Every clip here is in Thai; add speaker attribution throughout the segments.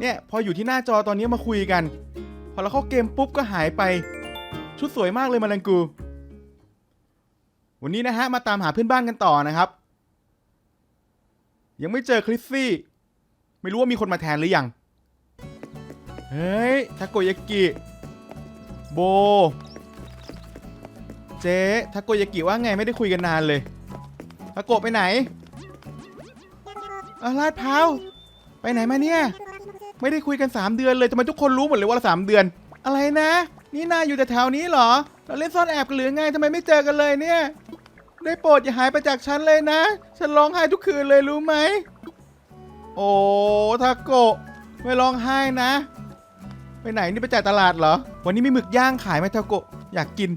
Speaker 1: เนี่ยพออยู่ที่หน้าจอตอนนี้มาคุยกัน พอเราเข้าเกมปุ๊บก็หายไป ชุดสวยมากเลยมาลังกู วันนี้นะฮะมาตามหาเพื่อนบ้านกันต่อนะครับ ยังไม่เจอคริสซี่ ไม่รู้ว่ามีคนมาแทนหรือยัง เฮ้ยทาโกยากิโบ เจ๊ทาโกยากิว่าไงไม่ได้คุยกันนานเลยทาโกไปไหนอาลาดพร้าวไปไหนมาเนี่ย ไม่ได้คุยกัน 3 เดือนเลยทำไมทุกคนรู้หมดเลยว่าเราสามเดือน อะไรนะ นี่นายอยู่แต่แถวนี้เหรอ เราเล่นซ่อนแอบกันหรือไงทำไมไม่เจอกันเลยเนี่ย ได้โปรดอย่าหายไปจากฉันเลยนะ ฉันร้องไห้ทุกคืนเลยรู้ไหม โอ้ทาโกะไม่ร้องไห้นะ ไปไหนนี่ไปจ่ายตลาดเหรอ วันนี้มีหมึกย่างขายไหมทาโกะอยากกิน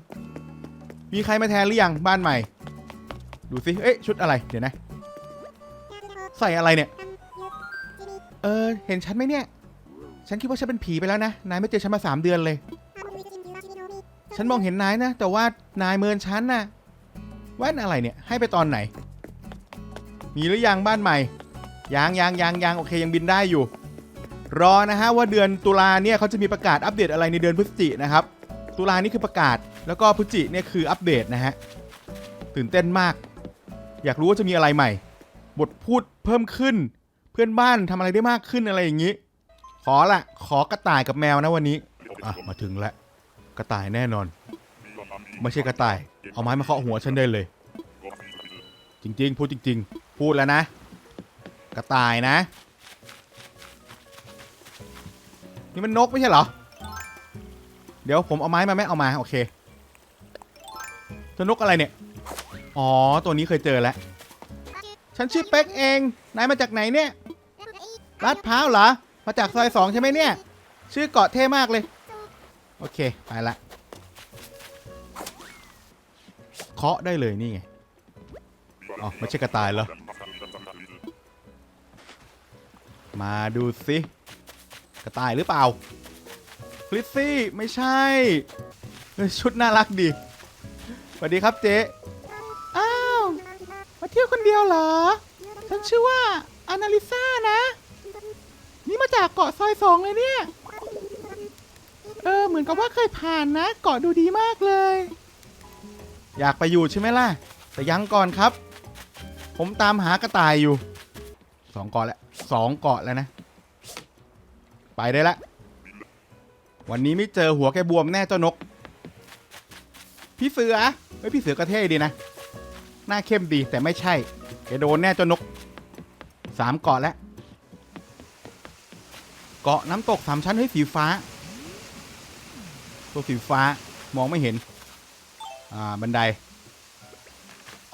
Speaker 1: มีใครมาแทนหรือยังบ้านใหม่ ดูสิเอ๊ะชุดอะไรเดี๋ยวนะ ใส่อะไรเนี่ย เออ เห็นฉันไหมเนี่ย ฉันคิดว่าฉันเป็นผีไปแล้วนะ นายไม่เจอฉันมาสามเดือนเลย ฉันมองเห็นนายนะ แต่ว่านายเมินฉันนะแว่นอะไรเนี่ย ให้ไปตอนไหน มีหรือยังบ้านใหม่ ยังยังยังยังโอเคยังบินได้อยู่ รอนะฮะว่าเดือนตุลาเนี่ยเขาจะมีประกาศอัปเดตอะไรในเดือนพฤศจินะครับ ตุลานี่คือประกาศ แล้วก็พฤศจิเนี่ยคืออัปเดตนะฮะ ตื่นเต้นมาก อยากรู้ว่าจะมีอะไรใหม่ บทพูดเพิ่มขึ้น เพื่อนบ้านทำอะไรได้มากขึ้นอะไรอย่างนี้ ขอละขอกระต่ายกับแมวนะวันนี้อะมาถึงแล้วกระต่ายแน่นอน ไม่ใช่กระต่าย เอาไม้มาเคาะหัวฉันได้เลย จริง ๆ พูดจริง ๆ พูดแล้วนะ กระต่ายนะ นี่มันนกไม่ใช่เหรอ เดี๋ยวผมเอาไม้มาไหมเอามาโอเคตัวนกอะไรเนี่ย อ๋อ ตัวนี้เคยเจอแล้ว ฉันชื่อเป็กเอง นายมาจากไหนเนี่ยลาดพร้าวเหรอ มาจากซอยสองใช่ไหมเนี่ย ชื่อเกาะเท่มากเลย โอเค ไปละ เคาะได้เลยนี่ไง อ๋อ ไม่ใช่กระต่ายเหรอ มาดูสิ กระต่ายหรือเปล่าคลิซซี่ ไม่ใช่ ชุดน่ารักดี สวัสดีครับเจ๊ เที่ยวคนเดียวเหรอ ฉันชื่อว่าอานาลิซ่านะ นี่มาจากเกาะซอยสองเลยเนี่ย เออ เหมือนกับว่าเคยผ่านนะ เกาะดูดีมากเลย อยากไปอยู่ใช่ไหมล่ะ แต่ยังก่อนครับ ผมตามหากระต่ายอยู่ สองเกาะแล้วสองเกาะแล้วนะ ไปได้ละ วันนี้ไม่เจอหัวแกบวมแน่เจ้านก พี่เสือเฮ้ยพี่เสือกระเท่ดีนะ หน้าเข้มดีแต่ไม่ใช่แกโดนแน่เจ้านกสามเกาะแล้ว เกาะน้ำตกสามชั้นเฮ้ยสีฟ้า ตัวสีฟ้ามองไม่เห็น อ่า บันได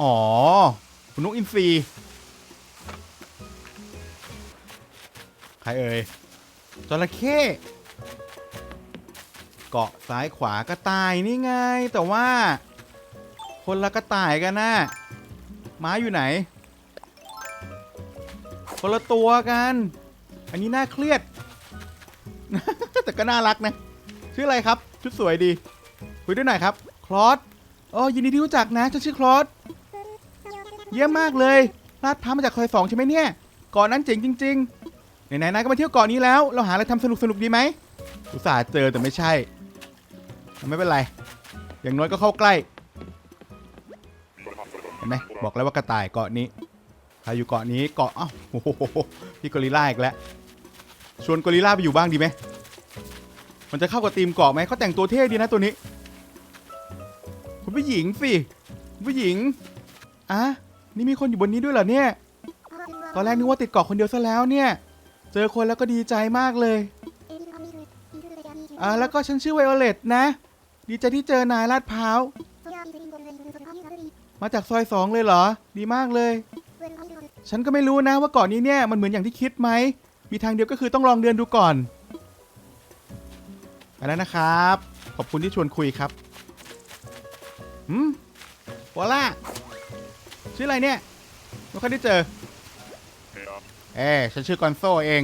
Speaker 1: อ๋อ คุณนกอินทรีใครเอ่ยจระเข้เกาะซ้ายขวากระต่ายนี่ไง แต่ว่า คนละกระต่ายกันนะ ม้าอยู่ไหนคนละตัวกัน อันนี้น่าเครียด แต่ก็น่ารักนะ ชื่ออะไรครับ ชุดสวยดี คุยด้วยหน่อยครับ คลอสอ๋อยินดีที่รู้จักนะฉันชื่อคลอสเยี่ยมมากเลยลาดพร้าวมาจากซอยสองใช่ไหมเนี่ยก่อนนั้นเจ๋งจริงๆไหนๆนายก็มาเที่ยวเกาะนนี้แล้ว เราหาอะไรทำสนุกสนุกๆดีไหมอุตส่าห์เจอแต่ไม่ใช่ ไม่เป็นไร อย่างน้อยก็เข้าใกล้ ห็นไหมบอกแล้วว่ากระต่ายเกาะนี้ใครอยู่เกาะนี้เกาะอ้าวโอ้โหพี่กอริล่าอีกแล้วชวนกอริล่าไปอยู่บ้างดีไหมมันจะเข้ากับทีมเกาะไหมเขาแต่งตัวเท่ดีนะตัวนี้ คุณผู้หญิงสิคุณผู้หญิงอะนี่มีคนอยู่บนนี้ด้วยเหรอเนี่ย ตอนแรกนึกว่าติดเกาะคนเดียวซะแล้วเนี่ย เจอคนแล้วก็ดีใจมากเลยอ่าแล้วก็ฉันชื่อไวโอเลตนะ ดีใจที่เจอนายลาดพร้าว มาจากซอยสองเลยเหรอ ดีมากเลย ฉันก็ไม่รู้นะว่าเกาะนี้เนี่ยมันเหมือนอย่างที่คิดไหม มีทางเดียวก็คือต้องลองเดินดูก่อน ไปแล้วนะครับ ขอบคุณที่ชวนคุยครับหืมวอล่าชื่ออะไรเนี่ยไม่ค่อยได้เจอ เอ้ฉันชื่อกอนโซเอง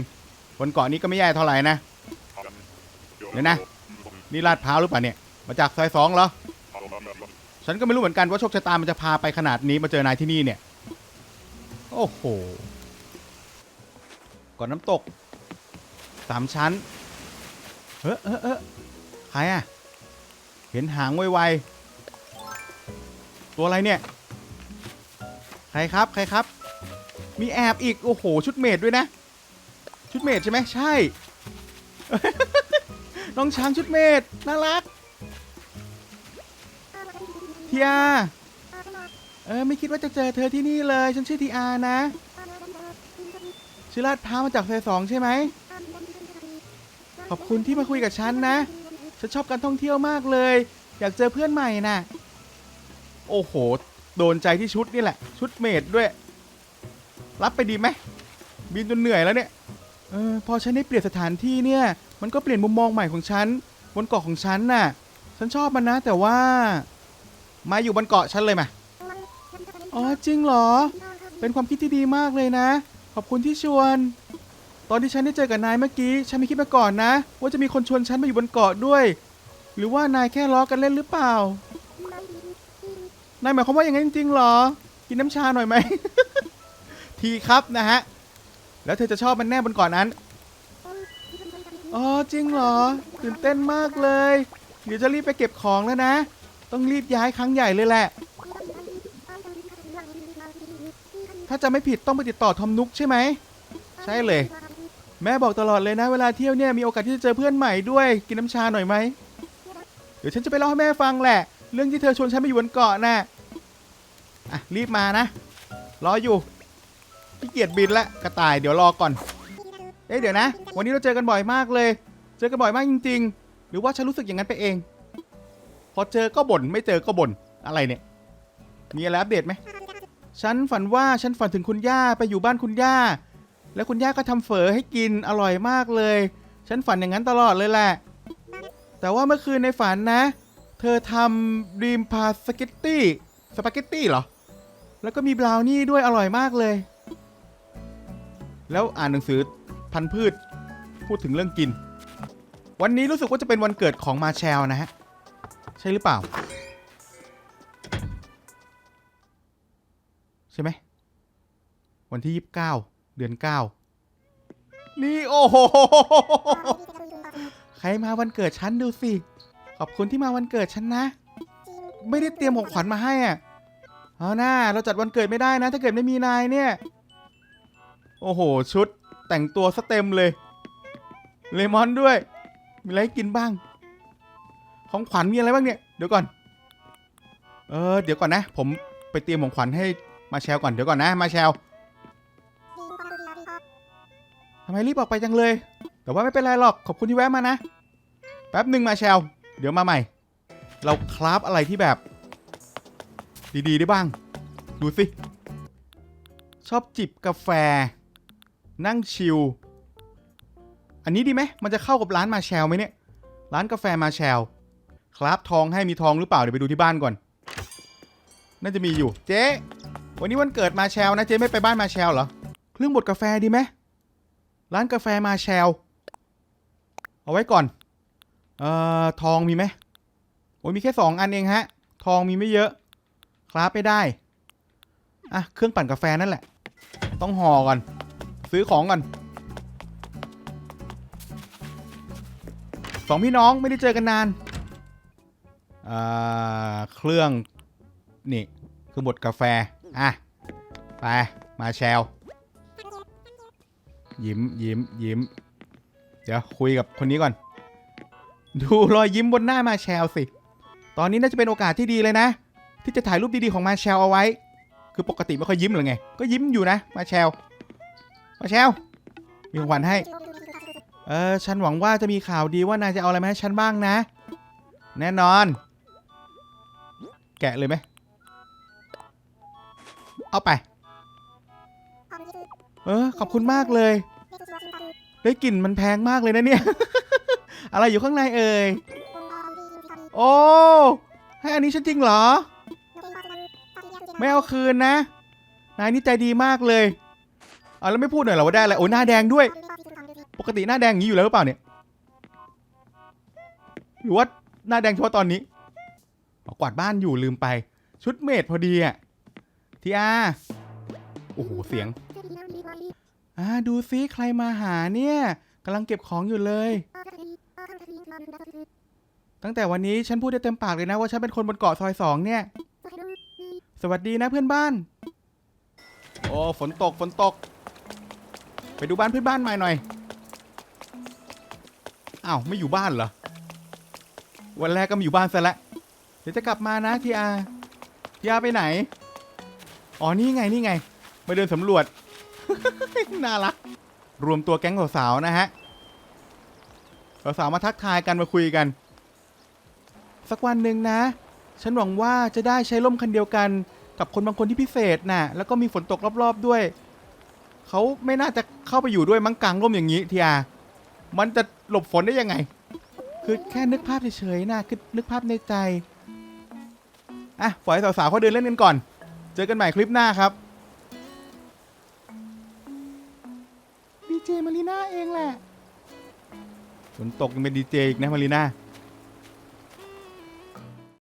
Speaker 1: บนเกาะนี้ก็ไม่แย่เท่าไหร่นะ เดี๋ยวนะ นี่ลาดพร้าวหรือเปล่าเนี่ย มาจากซอยสองเหรอ ฉันก็ไม่รู้เหมือนกันว่าโชคชะตามันจะพาไปขนาดนี้มาเจอนายที่นี่เนี่ย โอ้โห ก่อนน้ำตกสามชั้น เฮ้อเฮ้อเฮ้อใครอะเห็นหางไวๆ ตัวอะไรเนี่ย ใครครับ ใครครับ มีแอบอีก โอ้โห ชุดเมดด้วยนะ ชุดเมดใช่ไหม ใช่ น้องช้างชุดเมดน่ารัก ทีอาเออไม่คิดว่าจะเจอเธอที่นี่เลย ฉันชื่อทีอานะ ชื่อลาดพร้าวมาจากซสองใช่ไหม ขอบคุณที่มาคุยกับฉันนะ ฉันชอบการท่องเที่ยวมากเลย อยากเจอเพื่อนใหม่น่ะ โอ้โห โดนใจที่ชุดนี่แหละ ชุดเมดด้วย รับไปดีไหม บินจนเหนื่อยแล้วเนี่ย เออพอฉันได้เปลี่ยนสถานที่เนี่ย มันก็เปลี่ยนมุมมองใหม่ของฉัน บนเกาะของฉันน่ะ ฉันชอบมันนะแต่ว่า มาอยู่บนเกาะฉันเลยมาอ๋อจริงเหรอ เป็นความคิดที่ดีมากเลยนะ ขอบคุณที่ชวน ตอนที่ฉันได้เจอกับนายเมื่อกี้ ฉันไม่คิดมาก่อนนะ ว่าจะมีคนชวนฉันมาอยู่บนเกาะด้วย หรือว่านายแค่ล้อกันเล่นหรือเปล่า นายหมายความว่าอย่างนั้นจริงๆเหรอ กินน้ำชาหน่อยไหม ทีครับนะฮะ แล้วเธอจะชอบมันแน่บนเกาะนั้น อ๋อจริงเหรอ ตื่นเต้นมากเลย เดี๋ยวจะรีบไปเก็บของแล้วนะ ต้องรีบย้ายครั้งใหญ่เลยแหละ ถ้าจะไม่ผิดต้องไปติดต่อทอมนุกใช่ไหม ใช่เลย แม่บอกตลอดเลยนะ เวลาเที่ยวเนี่ยมีโอกาสที่จะเจอเพื่อนใหม่ด้วย กินน้ำชาหน่อยไหม เดี๋ยวฉันจะไปเล่าให้แม่ฟังแหละ เรื่องที่เธอชวนฉันไปอยู่บนเกาะน่ะ อะรีบมานะ รออยู่พี่เกียจบินละกระต่ายเดี๋ยวรอก่อน เอ๊ะเดี๋ยวนะ วันนี้เราเจอกันบ่อยมากเลย เจอกันบ่อยมากจริง ๆ หรือว่าฉันรู้สึกอย่างนั้นไปเอง พอเจอก็บ่นไม่เจอก็บ่นอะไรเนี่ย มีอะไรอัปเดตไหมฉันฝันว่าฉันฝันถึงคุณย่าไปอยู่บ้านคุณย่า แล้วคุณย่าก็ทำเฝอให้กินอร่อยมากเลย ฉันฝันอย่างนั้นตลอดเลยแหละ แต่ว่าเมื่อคืนในฝันนะ เธอทำดีมพาสเกตตี้สปาเกตตี้เหรอ แล้วก็มีบราวนี่ด้วยอร่อยมากเลย แล้วอ่านหนังสือพันธุ์พืช พูดถึงเรื่องกิน วันนี้รู้สึกว่าจะเป็นวันเกิดของมาแชลนะฮะ ใช่หรือเปล่า ใช่ไหม วันที่29เดือน9นี่ โอ้โห ใครมาวันเกิดฉันดูสิ ขอบคุณที่มาวันเกิดฉันนะ ไม่ได้เตรียมของขวัญมาให้อะเอาหน้าเราจัดวันเกิดไม่ได้นะ ถ้าเกิดไม่มีนายเนี่ย โอ้โห ชุดแต่งตัวสเต็มเลย เลมอนด้วย มีอะไรกินบ้าง ของขวัญมีอะไรบ้างเนี่ย เดี๋ยวก่อน เออ เดี๋ยวก่อนนะ ผมไปเตรียมของขวัญให้มาแชลก่อน เดี๋ยวก่อนนะ มาแชลทำไมรีบออกไปจังเลย แต่ว่าไม่เป็นไรหรอก ขอบคุณที่แวะมานะ แป๊บหนึ่งมาแชลเดี๋ยวมาใหม่ เราคราฟอะไรที่แบบ ดีๆได้บ้าง ดูสิ ชอบจิบกาแฟ นั่งชิล อันนี้ดีไหม มันจะเข้ากับร้านมาแชลไหมเนี่ย ร้านกาแฟมาแชล คราฟทองให้มีทองหรือเปล่าเดี๋ยวไปดูที่บ้านก่อน น่าจะมีอยู่ เจ๊ วันนี้วันเกิดมาแชลนะเจ๊ไม่ไปบ้านมาแชลเหรอ เครื่องบดกาแฟดีไหมร้านกาแฟมาแชลเอาไว้ก่อน เอ่อทองมีไหมโอ้ยมีแค่สองอันเองฮะ ทองมีไม่เยอะ คราฟไม่ได้ อะเครื่องปั่นกาแฟนั่นแหละ ต้องห่อก่อน ซื้อของก่อนสองพี่น้องไม่ได้เจอกันนาน เครื่องนี่เครื่องบดกาแฟ อะ ไป มาแชลยิ้มยิ้มยิ้ม เดี๋ยวคุยกับคนนี้ก่อน ดูรอยยิ้มบนหน้ามาแชลสิ ตอนนี้น่าจะเป็นโอกาสที่ดีเลยนะ ที่จะถ่ายรูปดีๆของมาแชลเอาไว้ คือปกติไม่ค่อยยิ้มหรือไง ก็ยิ้มอยู่นะ มาแชลมาแชลมีของขวัญให้ เออ ฉันหวังว่าจะมีข่าวดีว่านายจะเอาอะไรมาให้ฉันบ้างนะ แน่นอน แกะเลยไหม เอาไป เออ ขอบคุณมากเลย ได้กลิ่นมันแพงมากเลยนะเนี่ย อะไรอยู่ข้างในเอ่ย โอ้ ให้อันนี้ฉันจริงเหรอ ไม่เอาคืนนะ นายนี่ใจดีมากเลยอะแล้วไม่พูดหน่อยเหรอว่าได้อะไร โอ้ยหน้าแดงด้วย ปกติหน้าแดงอย่างนี้อยู่แล้วหรือเปล่าเนี่ย หรือว่าหน้าแดงเฉพาะตอนนี้อ๋อ กวาดบ้านอยู่ลืมไป ชุดเมดพอดีอะทีอาโอ้โห เสียง อ่า ดูซิใครมาหาเนี่ยกำลังเก็บของอยู่เลย ตั้งแต่วันนี้ฉันพูดได้เต็มปากเลยนะว่าฉันเป็นคนบนเกาะซอยสองเนี่ย สวัสดีนะเพื่อนบ้าน โอ้ฝนตกฝนตก ไปดูบ้านเพื่อนบ้านใหม่หน่อย อ้าว ไม่อยู่บ้านเหรอ วันแรกก็มาอยู่บ้านซะแล้ว เดี๋ยวจะกลับมานะทีอาทีอาไปไหน อ๋อ นี่ไง นี่ไง มาเดินสำรวจ น่ารัก รวมตัวแก๊งสาวๆนะฮะ สาวๆมาทักทายกันมาคุยกัน สักวันหนึ่งนะ ฉันหวังว่าจะได้ใช้ร่มคันเดียวกัน กับคนบางคนที่พิเศษน่ะ แล้วก็มีฝนตกรอบๆด้วย เขาไม่น่าจะเข้าไปอยู่ด้วยมั้งกลางร่มอย่างนี้ทีอามันจะหลบฝนได้ยังไง คือแค่นึกภาพเฉยๆนะคือนึกภาพในใจ อะปล่อยสาวๆเขาเดินเล่นกันก่อน เจอกันใหม่คลิปหน้าครับดีเจมารีน่าเองแหละฝนตกยังเป็นดีเจอีกนะมารีน่า